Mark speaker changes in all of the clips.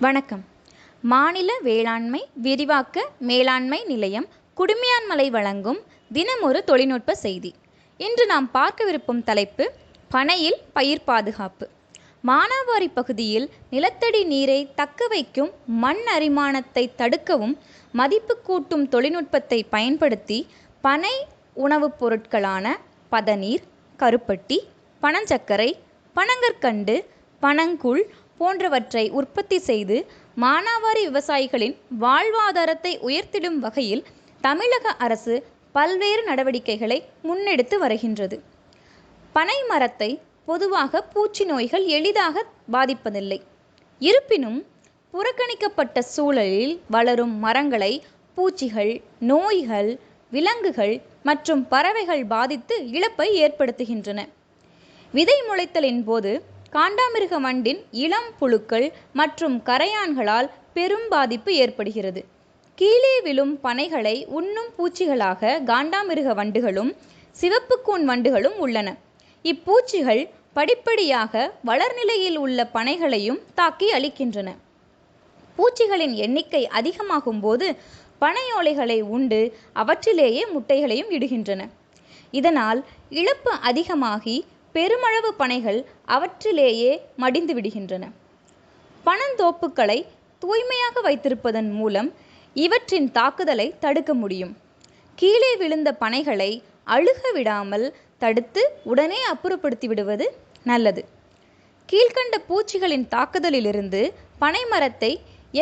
Speaker 1: வணக்கம். மாநில வேளாண்மை விரிவாக்க மேலாண்மை நிலையம் குடுமியான்மலை வழங்கும் தினமொரு தொழில்நுட்ப செய்தி. இன்று நாம் பார்க்கவிருக்கும் தலைப்பு பனையில் பயிர் பாதுகாப்பு. மானாவாரி பகுதியில் நிலத்தடி நீரை தக்க வைக்கும் மண் அரிமானத்தை தடுக்கவும் மதிப்பு கூட்டும் தொழில்நுட்பத்தை பயன்படுத்தி பனை உணவுப் பொருட்களான பதநீர் கருப்பட்டி பனஞ்சக்கரை பனங்கற்கண்டு பனங்குள் போன்றவற்றை உற்பத்தி செய்து மானாவாரி விவசாயிகளின் வாழ்வாதாரத்தை உயர்த்திடும் வகையில் தமிழக அரசு பல்வேறு நடவடிக்கைகளை முன்னெடுத்து வருகின்றது. பனை மரத்தை பொதுவாக பூச்சி நோய்கள் எளிதாக பாதிப்பதில்லை. இருப்பினும் புறக்கணிக்கப்பட்ட சூழலில் வளரும் மரங்களை பூச்சிகள் நோய்கள் விலங்குகள் மற்றும் பறவைகள் பாதித்து இழப்பை ஏற்படுத்துகின்றன. விதை முளைத்தலின் போது காண்டாமிருக வண்டின் இளம் புழுக்கள் மற்றும் கரையான்களால் பெரும் பாதிப்பு ஏற்படுகிறது. கீழே விழும் பனைகளை உண்ணும் பூச்சிகளாக காண்டாமிருக வண்டுகளும் சிவப்பு வண்டுகளும் உள்ளன. இப்பூச்சிகள் படிப்படியாக வளர்நிலையில் உள்ள பனைகளையும் தாக்கி அழிக்கின்றன. பூச்சிகளின் எண்ணிக்கை அதிகமாகும் போது பனையோலைகளை உண்டு அவற்றிலேயே முட்டைகளையும் இடுகின்றன. இதனால் இழப்பு அதிகமாகி பெருமளவு பனைகள் அவற்றிலேயே மடிந்து விடுகின்றன. பனந்தோப்புக்களை தூய்மையாக வைத்திருப்பதன் மூலம் இவற்றின் தாக்குதலை தடுக்க முடியும். கீழே விழுந்த பனைகளை அழுக விடாமல் தடுத்து உடனே அப்புறப்படுத்தி விடுவது நல்லது. கீழ்கண்ட பூச்சிகளின் தாக்குதலிலிருந்து பனை மரத்தை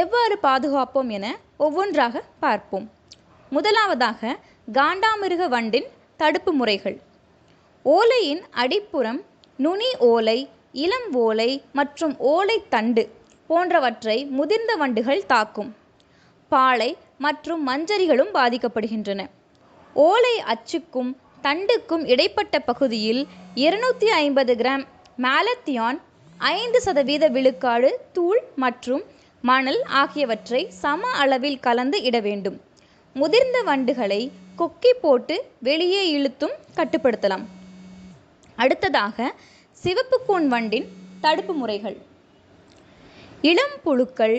Speaker 1: எவ்வாறு பாதுகாப்போம் என ஒவ்வொன்றாக பார்ப்போம். முதலாவதாக காண்டாமிருக வண்டின் தடுப்பு முறைகள். ஓலையின் அடிப்புறம் நுனி ஓலை இளம் ஓலை மற்றும் ஓலை தண்டு போன்றவற்றை முதிர்ந்த வண்டுகள் தாக்கும். பாளை மற்றும் மஞ்சரிகளும் பாதிக்கப்படுகின்றன. ஓலை அச்சுக்கும் தண்டுக்கும் இடைப்பட்ட பகுதியில் இருநூற்றி ஐம்பது கிராம் மேலத்தியான் ஐந்து சதவீத விழுக்காடு தூள் மற்றும் மணல் ஆகியவற்றை சம அளவில் கலந்து இட வேண்டும். முதிர்ந்த வண்டுகளை கொக்கி போட்டு வெளியே இழுத்தும் கட்டுப்படுத்தலாம். அடுத்ததாக சிவப்பு கூன் வண்டின் தடுப்பு முறைகள். இளம் புழுக்கள்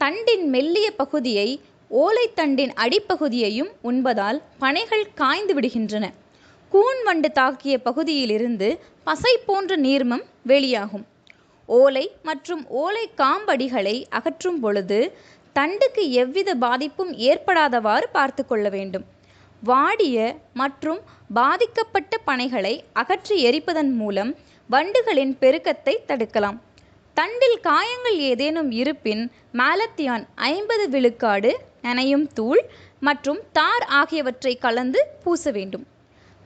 Speaker 1: தண்டின் மெல்லிய பகுதியை ஓலைத்தண்டின் அடிப்பகுதியையும் உண்பதால் பனைகள் காய்ந்து விடுகின்றன. கூன் வண்டு தாக்கிய பகுதியிலிருந்து பசை போன்ற நீர்மம் வெளியாகும். ஓலை மற்றும் ஓலை காம்படிகளை அகற்றும் பொழுது தண்டுக்கு எவ்வித பாதிப்பும் ஏற்படாதவாறு பார்த்து கொள்ள வேண்டும். வாடிய மற்றும் பாதிக்கப்பட்ட பனைகளை அகற்றி எரிப்பதன் மூலம் வண்டுகளின் பெருக்கத்தை தடுக்கலாம். தண்டில் காயங்கள் ஏதேனும் இருப்பின் மேலத்தியான் ஐம்பது விழுக்காடு நனையும் தூள் மற்றும் தார் ஆகியவற்றை கலந்து பூச வேண்டும்.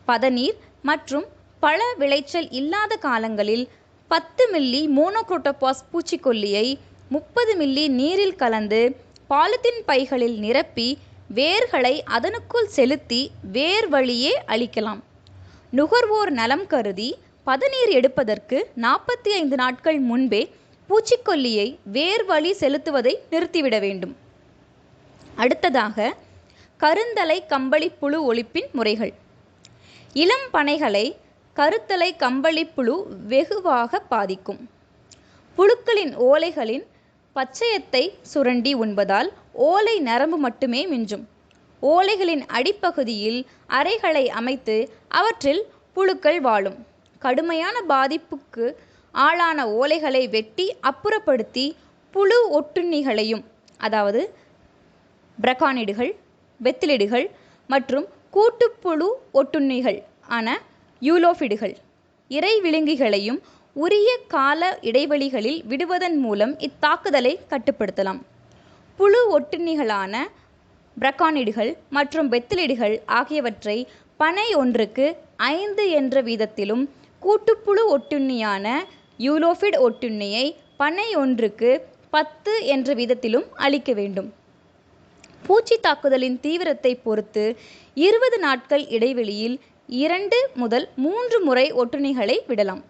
Speaker 1: பதநீர் மற்றும் பழ விளைச்சல் இல்லாத காலங்களில் பத்து மில்லி மோனோக்ரோட்டோபாஸ் பூச்சிக்கொல்லியை முப்பது மில்லி நீரில் கலந்து பாலித்தீன் பைகளில் நிரப்பி வேர்களை அதனுக்குள் செலுத்தி வேர் வழியே அளிக்கலாம் நுகர்வோர் நலம் கருதி பதநீர் எடுப்பதற்கு நாற்பத்தி ஐந்து நாட்கள் முன்பே பூச்சிக்கொல்லியை வேர் வழி செலுத்துவதை நிறுத்திவிட வேண்டும். அடுத்ததாக கருந்தலை கம்பளி புழு ஒழிப்பின் முறைகள். இளம் பனைகளை கருத்தலை கம்பளிப்புழு வெகுவாக பாதிக்கும். புழுக்களின் ஓலைகளின் பச்சையத்தை சுரண்டி உண்பதால் ஓலை நரம்பு மட்டுமே மிஞ்சும். ஓலைகளின் அடிப்பகுதியில் அறைகளை அமைத்து அவற்றில் புழுக்கள் வாழும். கடுமையான பாதிப்புக்கு ஆளான ஓலைகளை வெட்டி அப்புறப்படுத்தி புழு ஒட்டுண்ணிகளையும் அதாவது பிரகானிடுகள் பெத்திலிடுகள் மற்றும் கூட்டுப்புழு ஒட்டுண்ணிகள் ஆன யூலோஃபிடுகள் இறை விழுங்கிகளையும் உரிய கால இடைவெளிகளில் விடுவதன் மூலம் இத்தாக்குதலை கட்டுப்படுத்தலாம். புழு ஒட்டுண்ணிகளான பிரகானிடுகள் மற்றும் பெத்திலிடுகள் ஆகியவற்றை பனை ஒன்றுக்கு ஐந்து என்ற வீதத்திலும் கூட்டுப்புழு ஒட்டுண்ணியான யூலோஃபிட் ஒட்டுண்ணியை பனை ஒன்றுக்கு பத்து என்ற வீதத்திலும் அளிக்க வேண்டும். பூச்சி தாக்குதலின் தீவிரத்தை பொறுத்து இருபது நாட்கள் இடைவெளியில் இரண்டு முதல் மூன்று முறை ஒட்டுண்ணிகளை விடலாம்.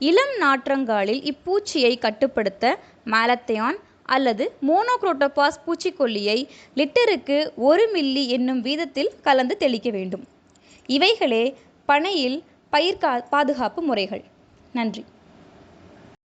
Speaker 1: இளம் நாற்றங்காலில் இப்பூச்சியை கட்டுப்படுத்த மேலத்தையான் அல்லது மோனோக்ரோட்டோபாஸ் பூச்சிக்கொல்லியை லிட்டருக்கு ஒரு மில்லி என்னும் வீதத்தில் கலந்து தெளிக்க வேண்டும். இவைகளே பனையில் பயிர் கா பாதுகாப்பு முறைகள். நன்றி.